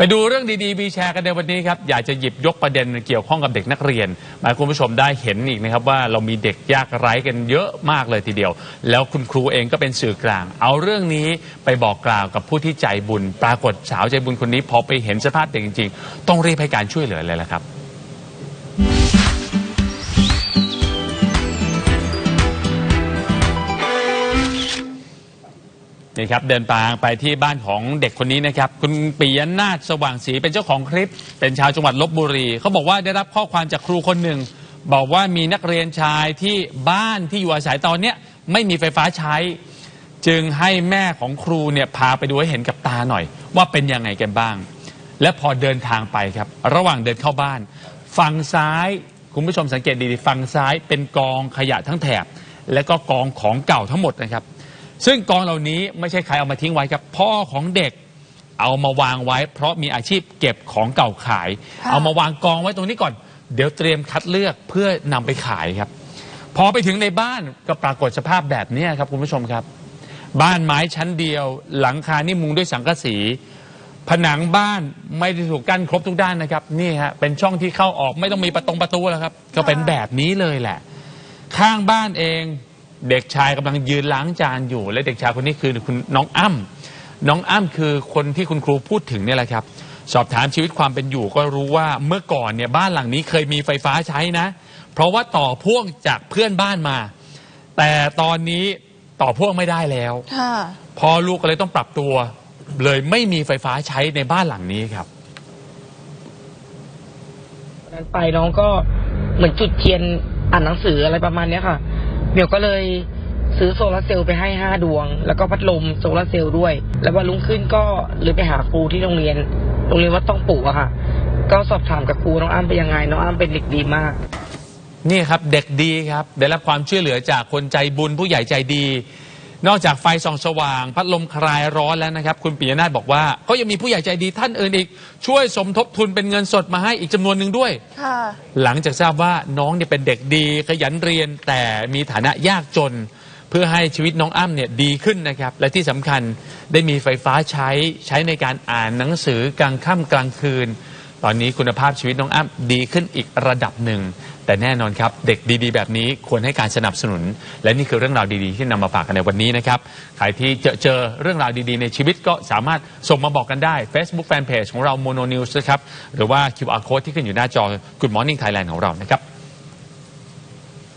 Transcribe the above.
ไปดูเรื่องดีๆมีแชร์กันในวันนี้ครับอยากจะหยิบยกประเด็นเกี่ยวข้องกับเด็กนักเรียน มาคุณผู้ชมได้เห็นอีกนะครับว่าเรามีเด็กยากไร้กันเยอะมากเลยทีเดียว แล้วคุณครูเองก็เป็นสื่อกลาง เอาเรื่องนี้ไปบอกกล่าวกับผู้ที่ใจบุญ ปรากฏสาวใจบุญคนนี้พอไปเห็นสภาพเด็กจริงๆ ต้องรีบให้การช่วยเหลือเลยละครับ นี่ครับเดินทางไปที่บ้านของเด็กคนนี้นะครับคุณปิยนาถสว่างศรีเป็นเจ้าของคลิป เป็นชาวจังหวัดลบบุรีเขาบอกว่าได้รับข้อความจากครูคนหนึ่ง บอกว่ามีนักเรียนชายที่บ้านที่อยู่อาศัยตอนเนี้ยไม่มีไฟฟ้าใช้ จึงให้แม่ของครูเนี่ยพาไปดูให้เห็นกับตาหน่อย ว่าเป็นยังไงกันบ้าง และพอเดินทางไปครับ ระหว่างเดินเข้าบ้าน ฝั่งซ้ายคุณผู้ชมสังเกตดีๆฝั่งซ้ายเป็นกองขยะทั้งแถบ และก็กองของเก่าทั้งหมดนะครับ ซึ่งกองเหล่านี้ไม่ใช่ใครเอามาทิ้งไว้ครับ พ่อของเด็กเอามาวางไว้ เพราะมีอาชีพเก็บของเก่าขายค่ะเอามาวางกองไว้ตรงนี้ก่อน เดี๋ยวเตรียมคัดเลือกเพื่อนำไปขายครับ พอไปถึงในบ้านก็ปรากฏสภาพแบบนี้ครับคุณผู้ชมครับ บ้านไม้ชั้นเดียว หลังคานี่มุงด้วยสังกะสีผนังบ้านไม่ได้ถูกกั้นครบทุกด้านนะครับนี่ฮะเป็นช่องที่เข้าออกไม่ต้องมีประตงประตูแล้วครับ ก็เป็นแบบนี้เลยแหละ ข้างบ้านเอง เด็กชายกำลังยืนล้างจานอยู่ และเด็กชายคนนี้คือคุณน้องอ้ำน้องอ้ำคือคนที่คุณครูพูดถึงเนี่ยแหละครับ สอบถามชีวิตความเป็นอยู่ก็รู้ว่าเมื่อก่อนเนี่ยบ้านหลังนี้เคยมีไฟฟ้าใช้นะ เพราะว่าต่อพ่วงจากเพื่อนบ้านมา แต่ตอนนี้ต่อพ่วงไม่ได้แล้วค่ะพอลูกก็เลยต้องปรับตัว เลยไม่มีไฟฟ้าใช้ในบ้านหลังนี้ครับวันนั้นไปน้องก็เหมือนจุดเทียนอ่านหนังสืออะไรประมาณเนี้ยค่ะเมียวก็เลยซื้อโซลาร์เซลล์ไปให้ห้าดวง แล้วก็พัดลมโซลาร์เซลล์ด้วย แล้ววันรุ่งขึ้นก็เลยไปหาครูที่โรงเรียน โรงเรียนวัดต้องปู่อะค่ะ ก็สอบถามกับครูน้องอ้ำเป็นยังไง น้องอ้ำเป็นเด็กดีมาก นี่ครับเด็กดีครับ ได้รับความช่วยเหลือจากคนใจบุญผู้ใหญ่ใจดี นอกจากไฟส่องสว่าง พัดลมคลายร้อนแล้วนะครับ คุณปิยนาถบอกว่า ก็ยังมีผู้ใหญ่ใจดีท่านอื่นอีก ช่วยสมทบทุนเป็นเงินสดมาให้อีกจำนวนหนึ่งด้วย ค่ะ หลังจากทราบว่าน้องเนี่ยเป็นเด็กดีขยันเรียนแต่มีฐานะยากจน เพื่อให้ชีวิตน้องอ้ำเนี่ยดีขึ้นนะครับ และที่สำคัญได้มีไฟฟ้าใช้ใช้ในการอ่านหนังสือกลางค่ำกลางคืน ตอนนี้คุณภาพชีวิตน้องอ้ำดีขึ้นอีกระดับหนึ่ง แต่แน่นอนครับ เด็กดีๆ แบบนี้ควรให้การสนับสนุน และนี่คือเรื่องราวดีๆ ที่นำมาฝากกันในวันนี้นะครับใครที่เจอเจอเรื่องราวดีๆ ในชีวิตก็สามารถส่งมาบอกกันได้ Facebook Fanpage ของเรา Mono News นะครับหรือว่า QR Code ที่ขึ้นอยู่หน้าจอ Good Morning Thailand ของเรานะครับ